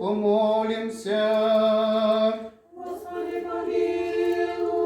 помолимся. Господи, помилуй.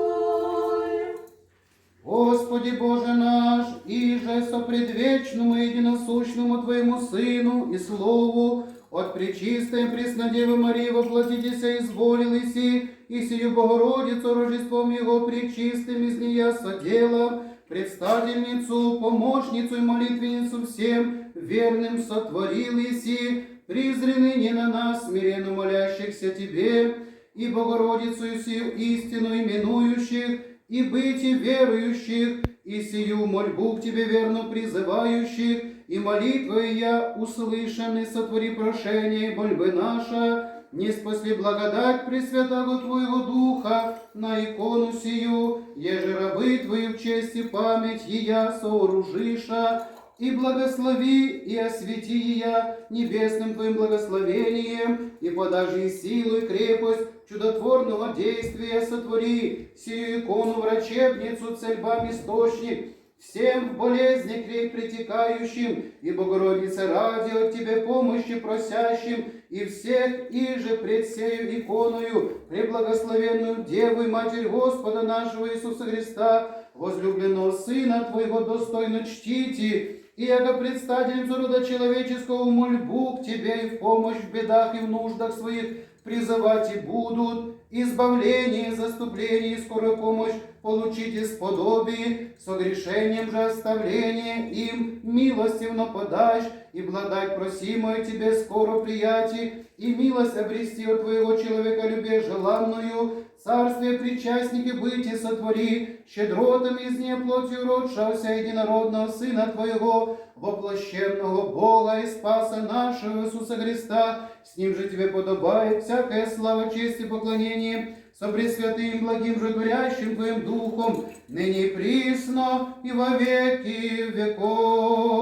Господи Боже наш, иже со предвечному и единосущному Твоему Сыну и Слову, от Пречистой Преснодевы Марии воплотитеся изволилися, и сию Богородицу Рождеством Его пречистым из нея содела, предстательницу, помощницу и молитвенницу всем верным сотворилися, призри ныне на нас, смиренно молящихся Тебе, и Богородицу сию истину именующих, и быть и верующих, и сию мольбу к Тебе верно призывающих, и молитвой я услышанный сотвори прошение мольбы наша, не спасли благодать Пресвятого Твоего Духа на икону сию, еже рабы Твои в честь и память ея сооружиша, и благослови и освети ее небесным Твоим благословением, и подажи силу и крепость чудотворного действия сотвори, сию икону врачебницу, цельбам источник, всем в болезни крей притекающим, и Богородице ради от Тебе помощи просящим, и всех иже пред сею иконою, преблагословенную Деву и Матерь Господа нашего Иисуса Христа, возлюбленного Сына Твоего достойно чтите, и яко предстательницу рода человеческого мольбу к Тебе и в помощь в бедах и в нуждах своих призывать и будут, избавление, заступление и скорую помощь получить из подобия, согрешением же оставление им милостивно подашь, и благодать просимую Тебе скоро приятий, и милость обрести от Твоего человеколюбия желанную, царствие причастники быть и сотвори, щедротами из нее плотью родшався единородного Сына Твоего, воплощенного Бога и Спаса нашего Иисуса Христа, с Ним же Тебе подобает всякая слава, честь и поклонение, со Пресвятым, благим же творящим Твоим Духом, ныне и присно и во веки веков.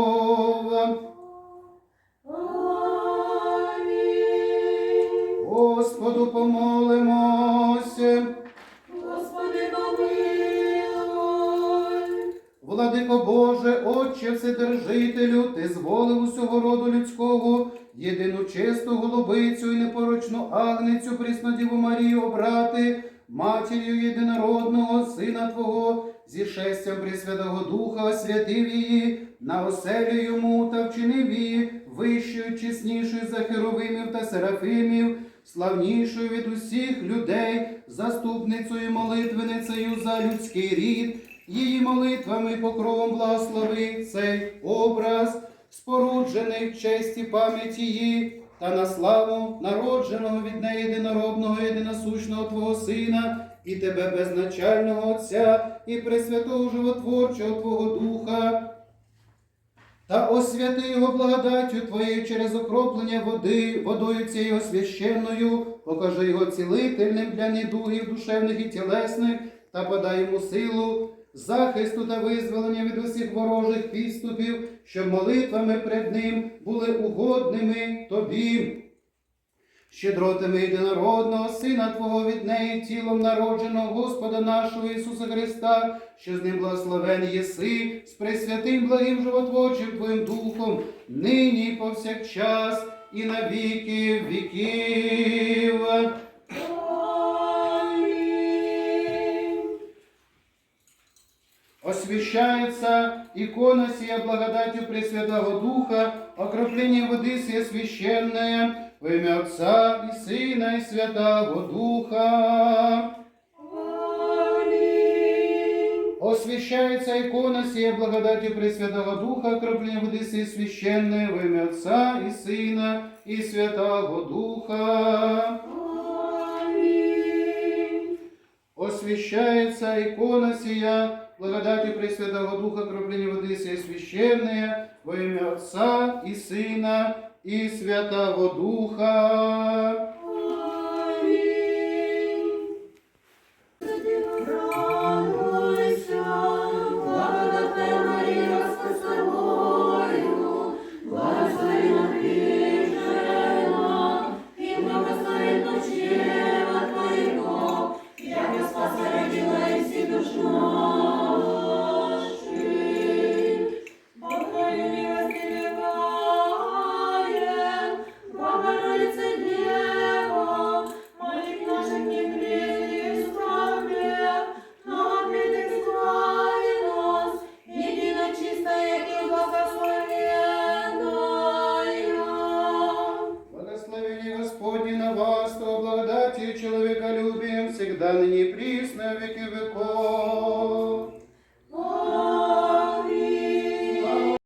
Владико Боже, Отче Вседержителю, Ти зволив усього роду людського, єдину чисту голубицю і непорочну агницю Преснодіву Марію обрати, матір'ю єдинородного Сина Твого, зі шестям Пресвятого Духа освятив її, на оселю йому та вчинив її вищою, чеснішою за херовимів та серафимів, славнішою від усіх людей, заступницею, молитвеницею за людський рід, її молитвами покровом благослови цей образ, споруджений в честі пам'яті її, та на славу народженого від неї єдинородного, єдиносущного Твого Сина, і Тебе безначального Отця, і Пресвятого Животворчого Твого Духа. Та освяти його благодаттю Твоєю через окроплення води, водою цією священною, покажи його цілительним для недугів душевних і тілесних, та подай йому силу, захисту та визволення від усіх ворожих підступів, щоб молитвами пред ним були угодними Тобі. Щедротами єдинородного Сина Твого від неї, тілом народженого Господа нашого Ісуса Христа, що з ним благословен єси, з пресвятим благим животворчим Твоїм Духом, нині повсякчас, і на віки віків. Освящается икона сия благодатью Пресвятого Духа, окропление воды сия священная, во имя Отца и Сына и Святого Духа. Освящается икона сия благодатью Пресвятого Духа, окропление воды сия священная, во имя Отца и Сына и Святого Духа. Освящается икона сия, благодатью Пресвятого Духа, кропление воды сей священное, во имя Отца и Сына и Святого Духа. впевнені прісно віки веко.